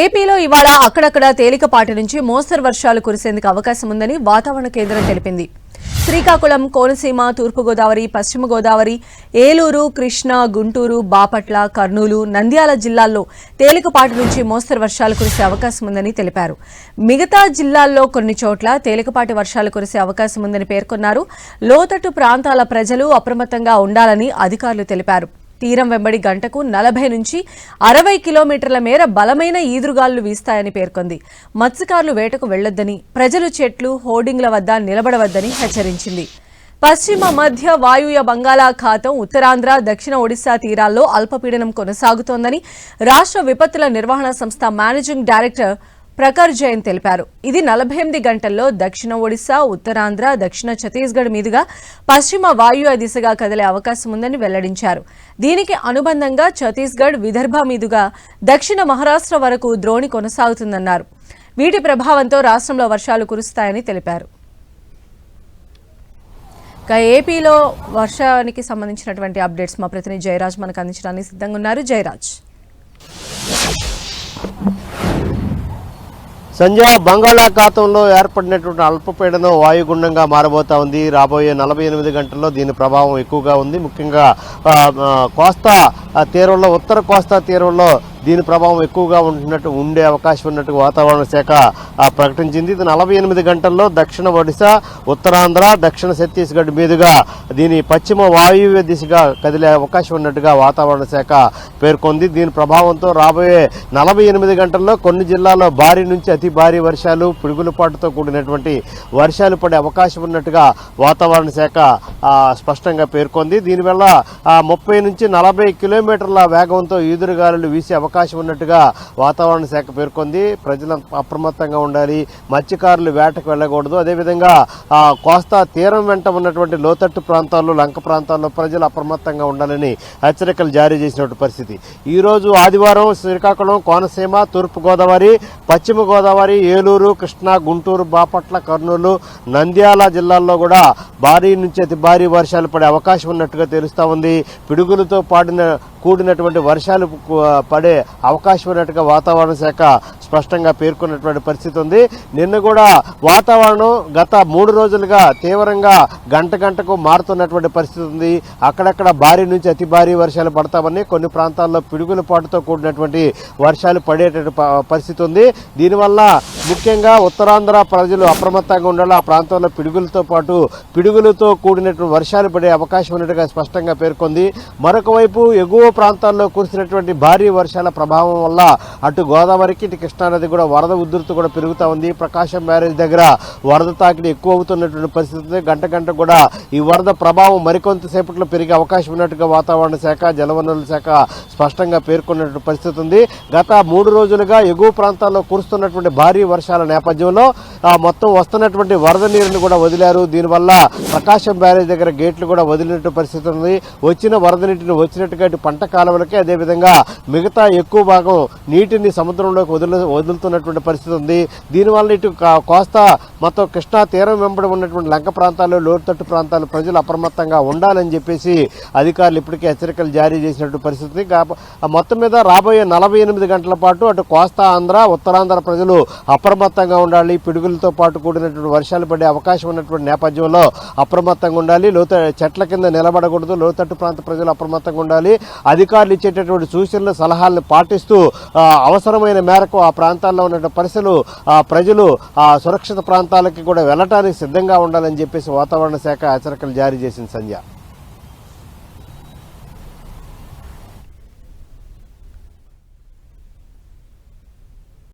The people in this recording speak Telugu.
ఏపీలో ఇవాళ అక్కడక్కడ తేలికపాటి నుంచి మోస్తరు వర్షాలు కురిసేందుకు అవకాశం ఉందని వాతావరణ కేంద్రం తెలిపింది. శ్రీకాకుళం కోనసీమ తూర్పుగోదావరి పశ్చిమ గోదావరి ఏలూరు కృష్ణా గుంటూరు బాపట్ల కర్నూలు నంద్యాల జిల్లాల్లో తేలికపాటి నుంచి మోస్తరు వర్షాలు కురిసే అవకాశం ఉందని తెలిపారు. మిగతా జిల్లాల్లో కొన్ని చోట్ల తేలికపాటి వర్షాలు కురిసే అవకాశం ఉందని పేర్కొన్నారు. లోతట్టు ప్రాంతాల ప్రజలు అప్రమత్తంగా ఉండాలని అధికారులు తెలిపారు. తీరం వెంబడి గంటకు నలభై నుంచి అరవై కిలోమీటర్ల మేర బలమైన ఈదురుగాలు వీస్తాయని పేర్కొంది. మత్స్యకారులు వేటకు వెళ్ళొద్దని ప్రజలు చెట్లు హోర్డింగ్ల వద్ద నిలబడవద్దని హెచ్చరించింది. పశ్చిమ మధ్య వాయువ్య బంగాళాఖాతం ఉత్తరాంధ్ర దక్షిణ ఒడిశా తీరాల్లో అల్పపీడనం కొనసాగుతోందని రాష్ట్ర విపత్తుల నిర్వహణ సంస్థ మేనేజింగ్ డైరెక్టర్ ప్రఖర్ జైన్ తెలిపారు. ఇది నలభై ఎనిమిది గంటల్లో దక్షిణ ఒడిశా ఉత్తరాంధ్ర దక్షిణ ఛత్తీస్గఢ్ మీదుగా పశ్చిమ వాయువ్య దిశగా కదిలే అవకాశం ఉందని వెల్లడించారు. దీనికి అనుబంధంగా ఛత్తీస్గఢ్ విదర్భ మీదుగా దక్షిణ మహారాష్ట్ర వరకు ద్రోణి కొనసాగుతుందన్నారు. వీటి ప్రభావంతో రాష్ట్రంలో వర్షాలు కురుస్తాయని తెలిపారు. ఇక ఏపీలో వర్షానికి సంబంధించినటువంటి అప్డేట్స్ మా ప్రతినిధి జయరాజ్ మనకు అందించడానికి సిద్ధంగా ఉన్నారు. జయరాజ్. సంజయ్ బంగాళాఖాతంలో ఏర్పడినటువంటి అల్పపీడనం వాయుగుండంగా మారబోతా ఉంది. రాబోయే నలభై ఎనిమిది గంటల్లో దీని ప్రభావం ఎక్కువగా ఉంది. ముఖ్యంగా కోస్తా ఆ, తీరంలో ఉత్తర కోస్తా తీరంలో దీని ప్రభావం ఎక్కువగా ఉంటున్నట్టు ఉండే అవకాశం ఉన్నట్టు వాతావరణ శాఖ ప్రకటించింది. ఇది నలభై ఎనిమిది గంటల్లో దక్షిణ ఒడిశా ఉత్తరాంధ్ర దక్షిణ ఛత్తీస్గఢ్ మీదుగా దీని పశ్చిమ వాయువ్య దిశగా కదిలే అవకాశం ఉన్నట్టుగా వాతావరణ శాఖ పేర్కొంది. దీని ప్రభావంతో రాబోయే నలభై ఎనిమిది గంటల్లో కొన్ని జిల్లాల్లో భారీ నుంచి అతి భారీ వర్షాలు పిడుగులపాటుతో కూడినటువంటి వర్షాలు పడే అవకాశం ఉన్నట్టుగా వాతావరణ శాఖ స్పష్టంగా పేర్కొంది. దీనివల్ల ముప్పై నుంచి నలభై కిలోమీటర్ల వేగంతో ఈదురుగాలులు వీసే అవకాశం అవకాశం ఉన్నట్టుగా వాతావరణ శాఖ పేర్కొంది. ప్రజలు అప్రమత్తంగా ఉండాలి. మత్స్యకారులు వేటకు వెళ్ళకూడదు. అదేవిధంగా కోస్తా తీరం వెంట ఉన్నటువంటి లోతట్టు ప్రాంతాల్లో లంక ప్రాంతాల్లో ప్రజలు అప్రమత్తంగా ఉండాలని హెచ్చరికలు జారీ చేసినటువంటి పరిస్థితి. ఈరోజు ఆదివారం శ్రీకాకుళం కోనసీమ తూర్పుగోదావరి పశ్చిమ గోదావరి ఏలూరు కృష్ణా గుంటూరు బాపట్ల కర్నూలు నంద్యాల జిల్లాల్లో కూడా భారీ నుంచి అతి భారీ వర్షాలు పడే అవకాశం ఉన్నట్టుగా తెలుస్తూ ఉంది. పిడుగులతో పాడిన కూడినటువంటి వర్షాలు పడే అవకాశం ఉన్నట్టుగా వాతావరణ శాఖ స్పష్టంగా పేర్కొన్నటువంటి పరిస్థితి ఉంది. నిన్న కూడా వాతావరణం గత మూడు రోజులుగా తీవ్రంగా గంట గంటకు మారుతున్నటువంటి పరిస్థితి ఉంది. అక్కడక్కడ భారీ నుంచి అతి భారీ వర్షాలు పడతామని కొన్ని ప్రాంతాల్లో పిడుగుల పాటుతో కూడినటువంటి వర్షాలు పడేటటువంటి పరిస్థితి ఉంది. దీనివల్ల ముఖ్యంగా ఉత్తరాంధ్ర ప్రజలు అప్రమత్తంగా ఉండాలి. ఆ ప్రాంతంలో పిడుగులతో పాటు పిడుగులతో కూడినటువంటి వర్షాలు పడే అవకాశం ఉన్నట్టుగా స్పష్టంగా పేర్కొంది. మరొక వైపు ఎగువ ప్రాంతాల్లో కురిసినటువంటి భారీ వర్షాల ప్రభావం వల్ల అటు గోదావరికి ఇటు కృష్ణానది కూడా వరద ఉధృతి కూడా పెరుగుతూ ఉంది. ప్రకాశం బ్యారేజ్ దగ్గర వరద తాకిడి ఎక్కువ అవుతున్నటువంటి పరిస్థితి గంట గంట కూడా ఈ వరద ప్రభావం మరికొంతసేపట్లో పెరిగే అవకాశం ఉన్నట్టుగా వాతావరణ శాఖ జలవనరుల శాఖ స్పష్టంగా పేర్కొన్నటువంటి పరిస్థితి ఉంది. గత మూడు రోజులుగా ఎగువ ప్రాంతాల్లో కురుస్తున్నటువంటి భారీ వర్షాల నేపథ్యంలో ఆ, మొత్తం వస్తున్నటువంటి వరద నీరుని కూడా వదిలారు. దీనివల్ల ప్రకాశం బ్యారేజ్ దగ్గర గేట్లు కూడా వదిలినట్టు పరిస్థితి ఉంది. వచ్చిన వరద నీటిని వచ్చినట్టుగా పంట కాలువలకే అదేవిధంగా మిగతా ఎక్కువ భాగం నీటిని సముద్రంలోకి వదులు వదులుతున్నటువంటి పరిస్థితి ఉంది. దీనివల్ల ఇటు కోస్తా మొత్తం కృష్ణా తీరం వెంబడి ఉన్నటువంటి లంక ప్రాంతాలు లోతట్టు ప్రాంతాలు ప్రజలు అప్రమత్తంగా ఉండాలని చెప్పేసి అధికారులు ఇప్పటికే హెచ్చరికలు జారీ చేసినట్టు పరిస్థితి మొత్తం మీద రాబోయే నలభై ఎనిమిది గంటల పాటు అటు కోస్తా ఆంధ్ర ఉత్తరాంధ్ర ప్రజలు అప్రమత్తంగా ఉండాలి. పిడుగులతో పాటు కూడినటువంటి వర్షాలు పడే అవకాశం ఉన్నటువంటి నేపథ్యంలో అప్రమత్తంగా ఉండాలి. లోత చెట్ల కింద నిలబడకూడదు. లోతట్టు ప్రాంత ప్రజలు అప్రమత్తంగా ఉండాలి. అధికారులు ఇచ్చేటటువంటి సూచనలు సలహాలను పాటిస్తూ అవసరమైన మేరకు ఆ ప్రాంతాల్లో ఉన్నటువంటి పరిస్థితులు ఆ, ప్రజలు ఆ సురక్షిత ప్రాంతాలకి కూడా వెళ్ళటానికి సిద్ధంగా ఉండాలని చెప్పేసి వాతావరణ శాఖ హెచ్చరికలు జారీ చేసింది సంధ్య.